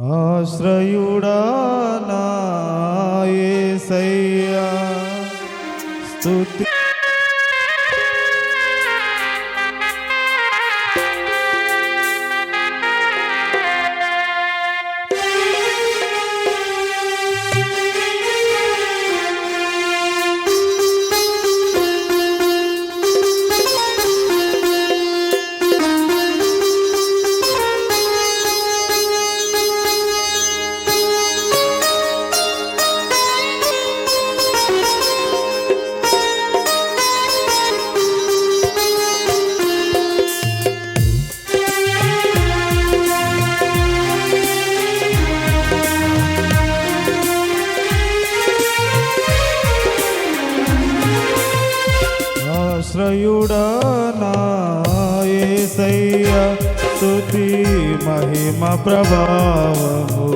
ఆశ్రయుడా నా యేసయ్యా స్తుతి యేసయ్యా స్తుతి మహిమ ప్రభావము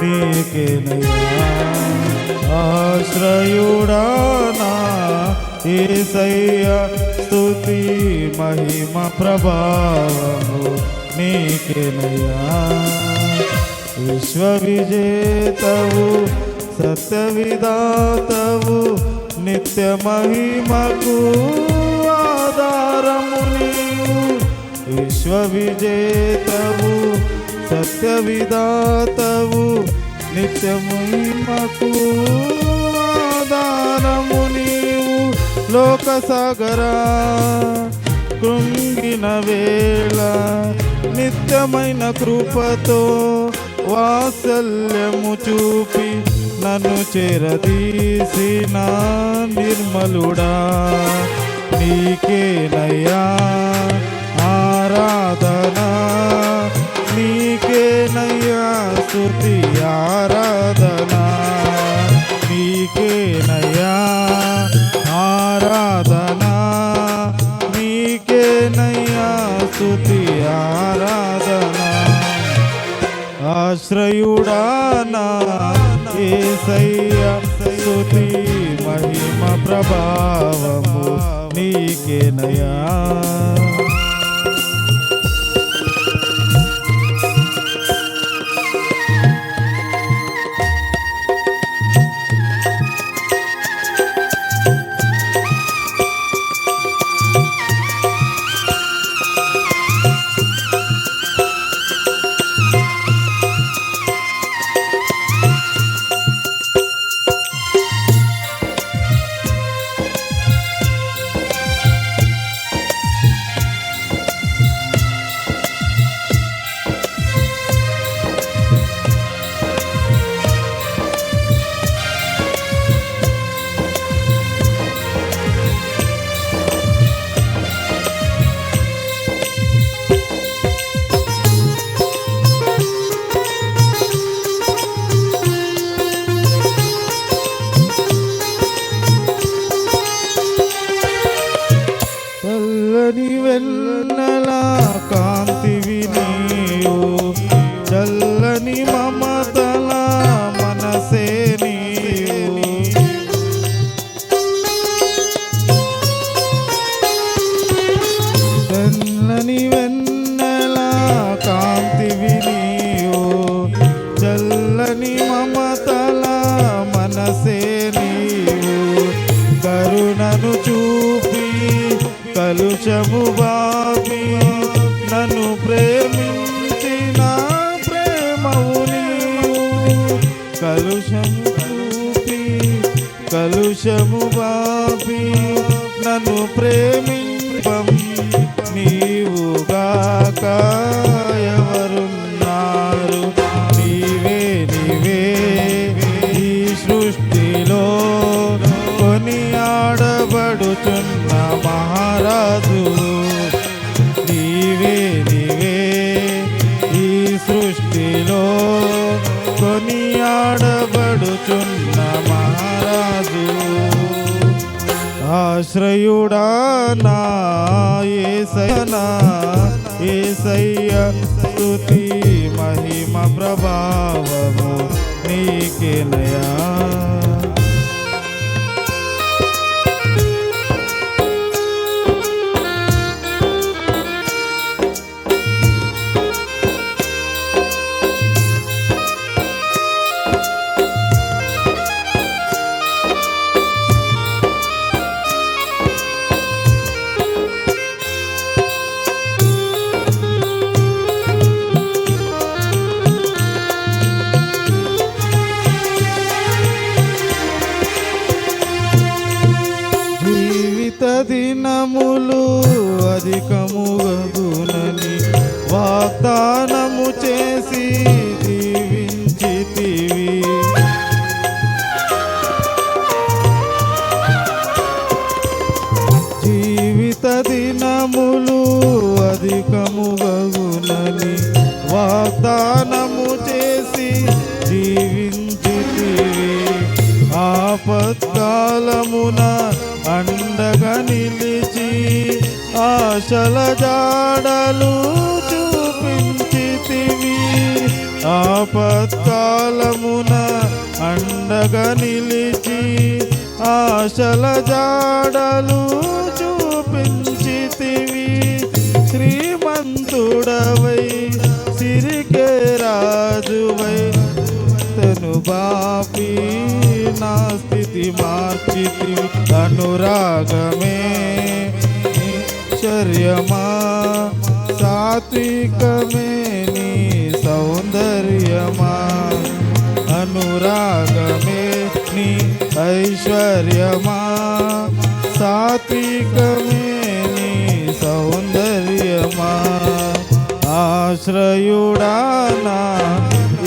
నీకేనయ్యా. ఆశ్రయుడా ఏసయ్య యేసయ్యా స్తుతి మహిమ ప్రభావము నీకేనయ్యా. సత్య విధాతవు నిత్య మహిమకు ఆధారము నీవు విశ్వవిజేతవు సత్య విధాతవు మహిమకు ఆధారము నీవు లోకసాగరా కృంగిన వేళ నిత్యమైన కృపతో వాత్సల్యము చూపి నన్ను చేరదీసిన నిర్మలుడా నీకేనయ్యా. ఆరాధనా నీకేనయ్యా స్థుతి ఆరాధనా నీకేనయ్యా ఆరాధనా నీకేనయ్యా స్థుతి ఆరాధనా. ఆశ్రయుడానా నా ఏసయ్య మహిమ ప్రభావము నీకేనయా కలుషము చూపి కలుషము బాపి నన్ను ప్రేమింపం. నీవుగాక ఎవరున్నారు? నీవే నీవే. ఈ సృష్టిలో కొని ఆడబడుచున్న మహారాజు వేటాడబడుచున్న మహారాజు. ఆశ్రయుడా నా ఏసయనా ఏసయ్య స్తుతి మహిమ ప్రభావము నీకేనయా నిత్య దినములు అధికముగునని వాగ్దానము చేసి దీవించితివి. జీవిత దినములు అధికముగునని వాగ్దానము చేసి జీవించితివి ఆపత్కాలమున నిలిచి ఆశల జాడలు చూపించితివి ఆపత్కాలమున అండగా నిలిచి ఆశల జాడలు చూపించితివి శ్రీమంతుడవై సిరికే రాజువై తను బాపీ నా స్థితి మార్చితి అనురాగమే చర్యమా సాత్వికమే నీ సౌందర్యమా. అనురాగమే నీ ఐశ్వర్యమా. సాత్వికమే నీ సౌందర్యమా. ఆశ్రయుడానా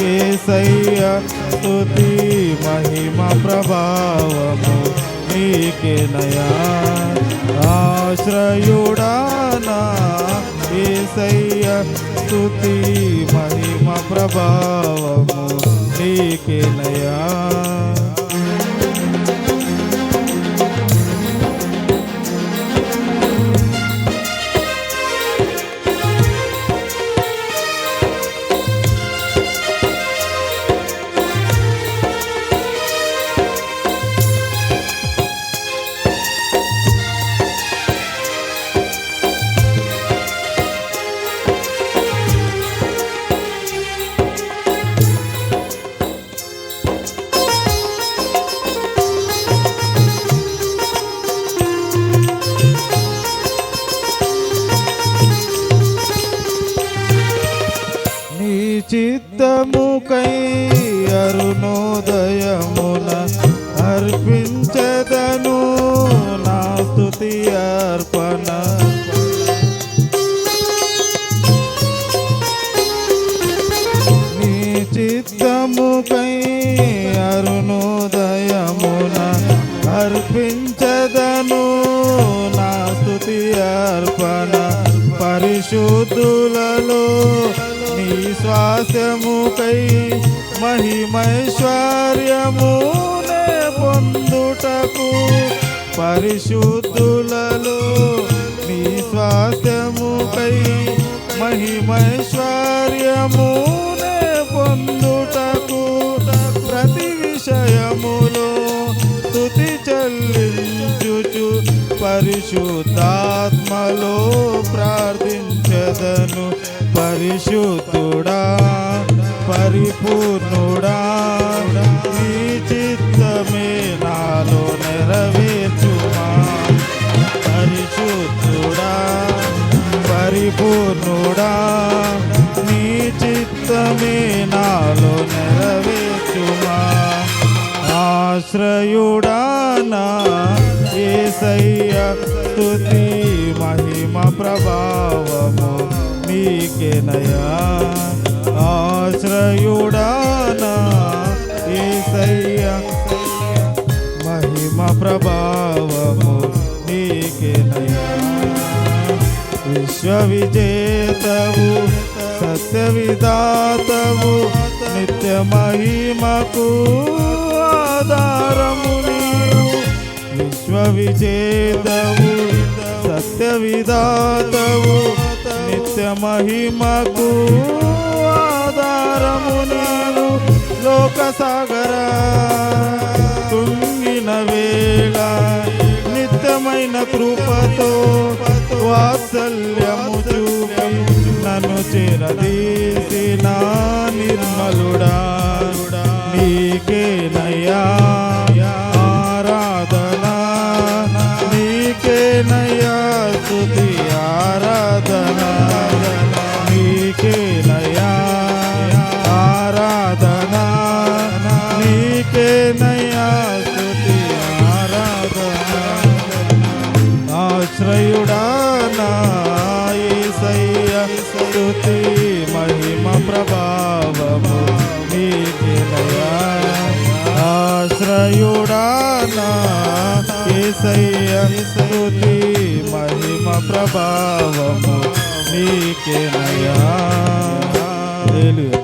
ఏ సయ్య స్తుతి మహిమ ప్రభావము నీకెనయా ఆశ్రయుడానా ఏసయ్య స్తుతి మహిమ ప్రభావము నీకెనయా చిత్తముకై అరుణోదయమున అర్పించదను నా స్థుతి అర్పణ. నీ చిత్తముకై అరుణోదయమున అర్పించదను నా స్థుతి అర్పణ. పరిశుద్ధులలో విశ్వాసముకై మహిమైశ్వర్యమునే పొందుటకు పరిశుద్ధులలో నీ స్వాస్యముకై మహిమైశ్వర్యమునే పొందుటకు ప్రతి విషయములో స్తుతి చెల్లించుచు పరిశుద్ధాత్మలో ప్రార్థించదను. పరిశుద్ధుడా పరిపూర్ణుడా. నీ చిత్తమే నాలో నెరవేర్చుమా. పరిశుద్ధుడా పరిపూర్ణుడా. నీ చిత్తమే నాలో నెరవేర్చుమా. ఆశ్రయుడానా ఏసయ్య స్తుతి మహిమ ప్రభావము. నీకెనయా? ఆశ్రయుడానా ఏసయ్య? మహిమ ప్రభావము నీకేనయా? విశ్వ విశ్వవిజేతవు సత్య విధాతవు నిత్య మహిమకు ఆధారము నీవు. విశ్వవిజేతవు సత్య విధాతవు నిత్య మహిమకు ఆధారము నేను లోక సాగర తుంగిన వేళ నిత్యమైన కృపతో వాత్సల్యము చూపి నన్ను చేరదీసిన నిర్మలుడా. నీకే నయా స్తుతి మహిమ ప్రభావము నీకినయా ఆశ్రయుడానా యేసయ్య స్తుతి మహిమ ప్రభావము నీకేనయా హల్లెలూయా.